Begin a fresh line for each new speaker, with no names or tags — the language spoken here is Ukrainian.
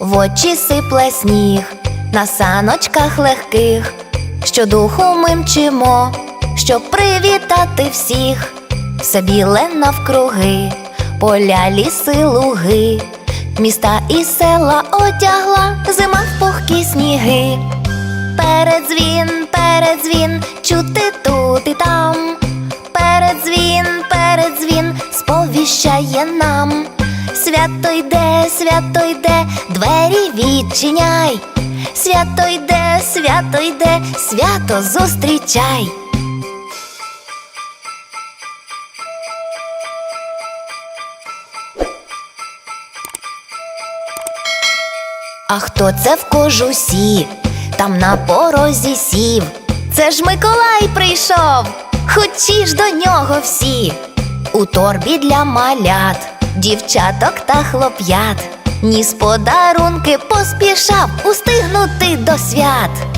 В очі сипле сніг на саночках легких, щодуху ми мчимо, щоб привітати всіх, все біле навкруги, поля, ліси, луги, міста і села одягла зима в пухкі сніги. Передзвін, передзвін, чути тут і там. Передзвін, передзвін, сповіщає нам. Свято йде, свято йде, двері відчиняй. Свято йде, свято йде, свято зустрічай. А хто це в кожусі? Там на порозі сів. Це ж Миколай прийшов, хочі до нього всі. У торбі для малят, дівчаток та хлоп'ят. Ніс подарунки поспішав устигнути до свят.